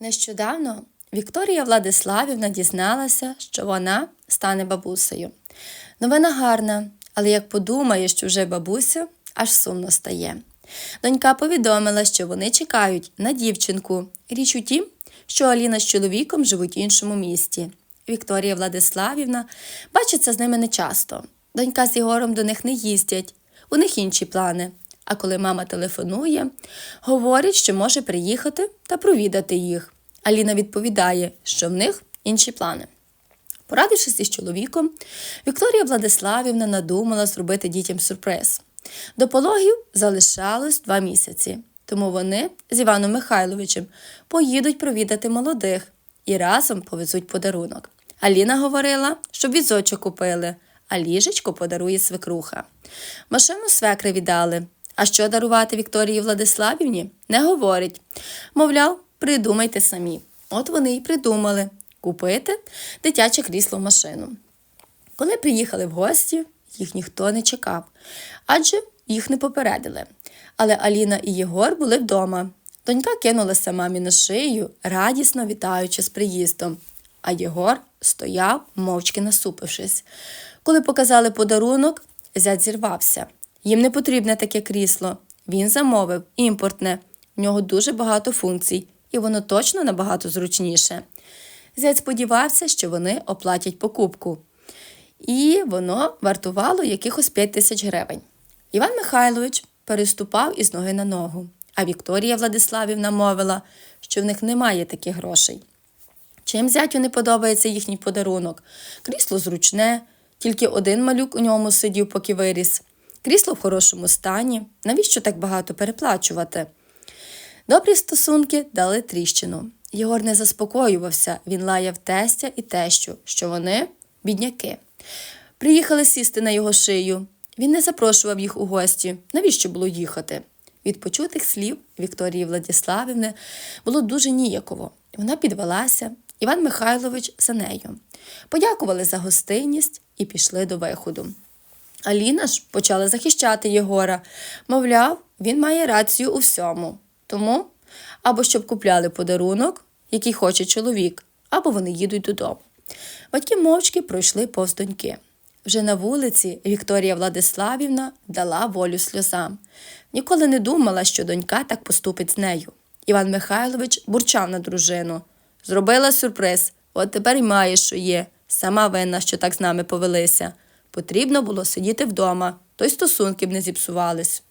Нещодавно Вікторія Владиславівна дізналася, що вона стане бабусею. Новина гарна, але як подумає, що вже бабуся, аж сумно стає. Донька повідомила, що вони чекають на дівчинку. Річ у тім, що Аліна з чоловіком живуть в іншому місті. Вікторія Владиславівна бачиться з ними нечасто. Донька з Єгором до них не їздять, у них інші плани. А коли мама телефонує, говорить, що може приїхати та провідати їх. Аліна відповідає, що в них інші плани. Порадившись із чоловіком, Вікторія Владиславівна надумала зробити дітям сюрприз. До пологів залишалось два місяці, тому вони з Іваном Михайловичем поїдуть провідати молодих і разом повезуть подарунок. Аліна говорила, щоб візочок купили, а ліжечко подарує свекруха. Машину свекри віддали. А що дарувати Вікторії Владиславівні, не говорить. Мовляв, придумайте самі. От вони й придумали купити дитяче крісло в машину. Коли приїхали в гості, їх ніхто не чекав, адже їх не попередили. Але Аліна і Єгор були вдома. Донька кинулася мамі на шию, радісно вітаючи з приїздом. А Єгор стояв, мовчки насупившись. Коли показали подарунок, зять зірвався. Їм не потрібне таке крісло. Він замовив імпортне. В нього дуже багато функцій, і воно точно набагато зручніше. Зять сподівався, що вони оплатять покупку. І воно вартувало якихось 5 тисяч гривень. Іван Михайлович переступав із ноги на ногу, а Вікторія Владиславівна мовила, що в них немає таких грошей. Чим зятю не подобається їхній подарунок? Крісло зручне, тільки один малюк у ньому сидів, поки виріс. Крісло в хорошому стані. Навіщо так багато переплачувати? Добрі стосунки дали тріщину. Єгор не заспокоювався, він лаяв тестя і тещу, що вони бідняки. Приїхали сісти на його шию. Він не запрошував їх у гості. Навіщо було їхати? Від почутих слів Вікторії Владиславівни було дуже ніяково. Вона підвелася, Іван Михайлович за нею. Подякували за гостинність і пішли до виходу. Аліна ж почала захищати Єгора. Мовляв, він має рацію у всьому. Тому або щоб купляли подарунок, який хоче чоловік, або вони їдуть додому. Батьки мовчки пройшли повз доньки. Вже на вулиці Вікторія Владиславівна дала волю сльозам. Ніколи не думала, що донька так поступить з нею. Іван Михайлович бурчав на дружину. Зробила сюрприз, от тепер й має, що є. Сама винна, що так з нами повелися. Потрібно було сидіти вдома, то й стосунки б не зіпсувались.